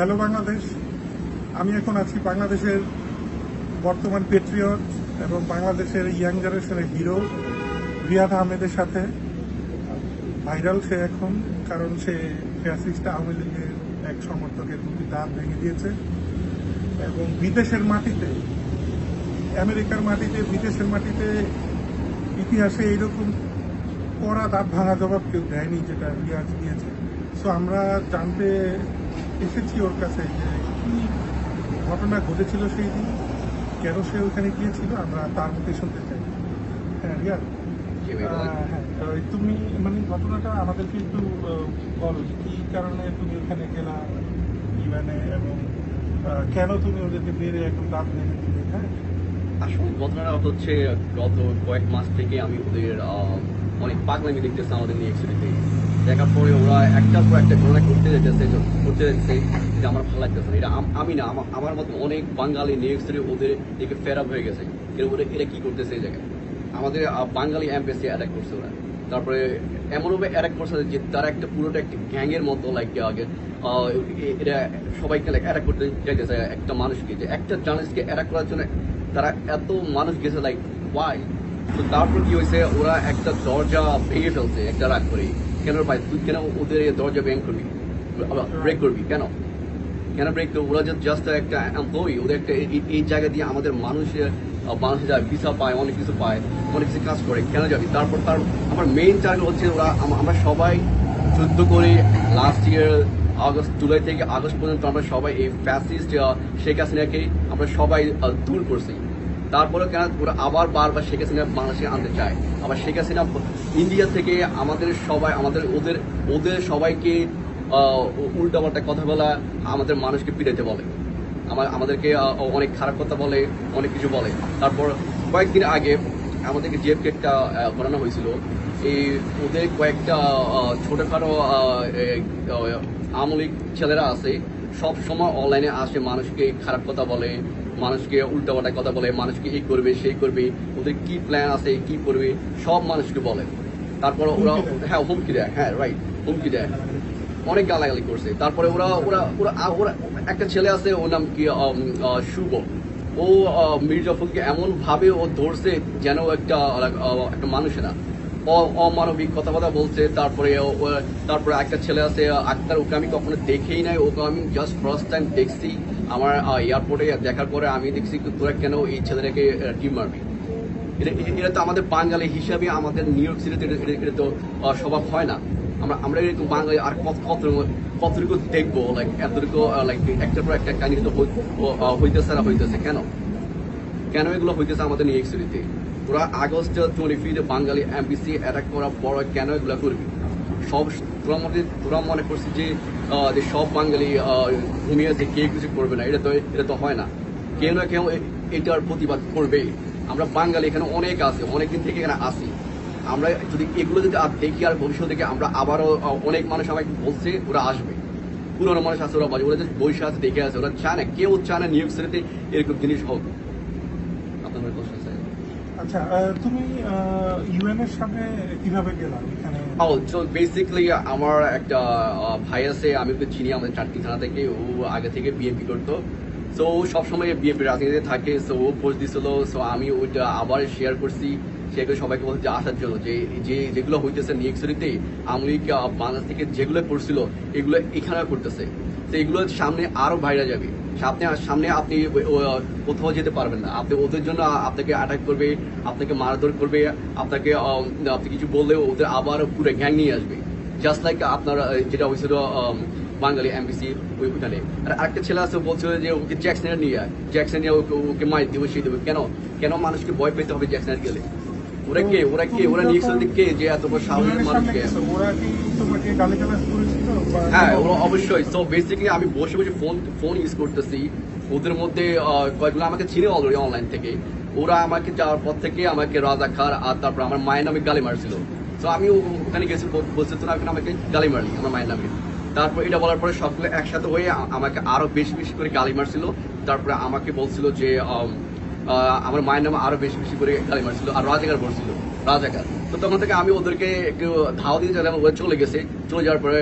Hello Bangladesh আমি এখন আছি বাংলাদেশের বর্তমান পেট্রিয়ট এবং বাংলাদেশের ইয়াং জেনারেশনের হিরো রিয়াদ আহমেদের সাথে। ভাইরাল সে এখন, কারণ সে ফ্যাসিস্ট আওয়ামী লীগের এক সমর্থকের দুটি দাঁত ভেঙে দিয়েছে। এবং বিদেশের মাটিতে, আমেরিকার মাটিতে, বিদেশের মাটিতে ইতিহাসে এইরকম কড়া দাঁত ভাঙা জবাব কেউ দেয়নি যেটা রিয়াজ দিয়েছে। সো আমরা জানতে এসেছি ওর কাছে যে কি ঘটনা ঘটেছিল সেই দিন কেন সে ওখানে গিয়েছিল আমরা তার মুখে শুনতে চাই। হ্যাঁ। আহ, হ্যাঁ তুমি মানে ঘটনাটা আমাদেরকে একটু বলো যে কি কারণে তুমি ওখানে গেলা ইউএনএ এবং কেন তুমি ওদেরকে মেরে একদম দাঁত ভেঙে দিলে? হ্যাঁ। আসলে ঘটনাটা হচ্ছে গত কয়েক মাস থেকে আমি ওদের অনেক পাগলামি দেখতেছি আমাদের নিয়ে অ্যাকচুয়ালিতে দেখার পরে ওরা একটার পর একটা ঘটনা করতে যেতেছে করতে যেতেছে যে আমার ভালো লাগতেছে এটা আমি না আমার মতো অনেক বাঙালি এক্সরে ওদের দিকে ফেরাপ হয়ে গেছে। ওরা এরা কি করতেছে এই জায়গায়? আমাদের বাঙালি এমপিএসসি অ্যাটাক করছে ওরা। তারপরে এমনভাবে অ্যাটাক করছে যে তারা একটা পুরোটা একটা গ্যাংয়ের মতো লাইক আগে আহ, এ- এরা সবাইকে লাইক অ্যাটাক করতে চাইতেছে একটা মানুষকে। যে একটা জার্নালিস্টকে অ্যাটাক করার জন্য তারা এত মানুষ গেছে লাইক ওয়াই তো তারপর কি হয়েছে ওরা একটা দরজা ভেঙে ফেলছে একটা রাগ করে। কেন ভাই তুই কেন ওদের দরজা ভেঙে করবি ব্রেক করবি কেন? কেন ব্রেক তো ওরা জাস্ট একটা এমপ্লয়ি ওদের একটা এই- এই জায়গা দিয়ে আমাদের মানুষের মানুষ যায় ভিসা পায় অনেক কিছু পায় অনেক কিছু কাজ করে কেন যাবি? তারপর তার আমার মেইন টার্গেট হচ্ছে ওরা আমরা সবাই যুদ্ধ করে লাস্ট ইয়ার আগস্ট জুলাই থেকে আগস্ট পর্যন্ত আমরা সবাই এই ফ্যাসিস্ট শেখ হাসিনাকে আমরা সবাই দূর করছি। তারপরে কেন ওরা আবার বারবার শেখ হাসিনা বাংলাদেশে আনতে চায়? আবার শেখ হাসিনা ইন্ডিয়া থেকে আমাদের সবাই, আমাদের ওদের ওদের সবাইকে উল্টা পাল্টা কথা বলা আমাদের মানুষকে পিটাইতে বলে। আমার, আমাদেরকে অনেক খারাপ কথা বলে, অনেক কিছু বলে। তারপর কয়েকদিন আগে আমাদেরকে জেব একটা ঘটানো হয়েছিল। এই ওদের কয়েকটা ছোটখাটো লীগ ছেলেরা আছে সব সময় অনলাইনে আসে মানুষকে খারাপ কথা বলে মানুষকে উল্টাপাল্টা কথা বলে মানুষকে এই করবে সেই করবে ওদের কি প্ল্যান আছে কি করবে সব মানুষকে বলে। তারপর ওরা হ্যাঁ হুমকি দেয় হ্যাঁ রাইট হুমকি দেয়। অনেক গালাগালি করছে। তারপরে ওরা ওরা ওরা ওরা একটা ছেলে আছে ওর নাম কি শুভ। ও আহ, মির্জাফরকে এমন ভাবে ও ধরছে যেন একটা একটা মানুষে না অমানবিক কথাবার্তা বলছে। তারপরে তারপরে একটা ছেলে আছে, আক্তার, ওকে আমি কখনো দেখেই নাই। ওকে আমি জাস্ট ফার্স্ট টাইম দেখছি। আমার এয়ারপোর্টে দেখার পরে আমি দেখছি তোরা কেন এই ছেলেটাকে টিম মারবি। এটা তো আমাদের বাঙালি হিসাবে আমাদের নিউ ইয়র্ক সিটিতে এটা- তো স্বভাব হয় না। আমরা আমরা এরকম বাঙালি, আর কত কত, কতটুকু দেখব? লাইক এতটুকু লাইক একটার পর একটা কাহিনী তো হইতেছে না, হইতেছে। কেন? কেন এগুলো হইতেছে আমাদের নিউ ইয়র্ক সিটিতে তোরা আগস্ট টোয়েন্টি ফিটে বাঙালি এমবিসি অ্যাটাক করার পর কেন এগুলো করবি? সব তোরা মনে তোরা মনে করছিস যে সব বাঙালি ঘুমিয়ে আছে কেউ কিছু করবে না, এটা তো এটা তো হয় না। কেউ না কেউ এটার প্রতিবাদ করবে আমরা বাঙালি এখানে অনেক আছে, অনেকদিন থেকে এখানে আসি আমরা যদি এগুলো যদি আর দেখি আর ভবিষ্যৎ থেকে আমরা আবারও অনেক মানুষ আমাকে বলছে, ওরা আসবে। পুরোনো মানুষ আছে, ওরা বাজে, ওরা বসে আছে, দেখে আছে, ওরা চায় না কেউ চায় না নিউ ইয়র্ক এরকম জিনিস হোক আপনার কোশ্চেন স্যার আচ্ছা তুমি কীভাবে গেলা? এখানে বেসিক্যালি আমার একটা ভাই আছে, আমি তো চিনি, আমাদের চারটি থানা থেকে, ও আগে থেকে বিএনপি করতো। সো ও সবসময় বিএনপি রাজনীতিতে থাকে সো ও পোস্ট দিছিল সো আমি ওইটা আবার শেয়ার করছি। করে সবাইকে বলছি যে আসার জন্য, যে যে, যেগুলো হইতেছে নিউজরিতে আমি বাংলাদেশ থেকে যেগুলো করছিল, এগুলো এখানে করতেছে। তো এগুলো সামনে আরও বাইরে যাবে। সামনে সামনে আপনি কোথাও যেতে পারবেন না। আপনি ওদের জন্য আপনাকে অ্যাটাক করবে, আপনাকে মারধর করবে, আপনাকে আপনি কিছু বললে ওদের আবার পুরো গ্যাং নিয়ে আসবে। জাস্ট লাইক আপনার যেটা হয়েছিল বাঙালি এমবিসি ওইখানে। আর একটা ছেলে আছে বলছিল যে ওকে জ্যাকসনের নিয়ে জ্যাকসন ওকে ওকে মাই দেবো, সেই দেবো। কেন? কেন মানুষকে ভয় পেতে হবে জ্যাকসনের গেলে? ওরা কে ওরা কে ওরা নিয়ে কে যে এত এর মানুষকে। হ্যাঁ ওরা অবশ্যই। সো বেসিক্যালি আমি বসে বসে ফোন ফোন ইউজ করতেছি। ওদের মধ্যে কয়েকগুলো আমাকে চিনে অলরেডি অনলাইন থেকে। ওরা আমাকে যাওয়ার পর থেকে আমাকে রাজা খার আর তারপর আমার মায়ের নামে গালি মারছিল। তো আমি ওখানে গেছি বল- বলছে, তোরা এখন আমাকে গালি মারলি, আমার মায়ের নামে। তারপর এটা বলার পরে সবগুলো একসাথে হয়ে আমাকে আরও বেশি বেশি করে গালি মারছিল। তারপরে আমাকে বলছিল যে আমার মায়ের নামে আরও বেশি বেশি করে গালি মারছিল, আর রাজাকার বলছিল, রাজাকার। তো তখন থেকে আমি ওদেরকে একটু ধাও দিয়ে চলে চলে গেছে। চলে যাওয়ার পরে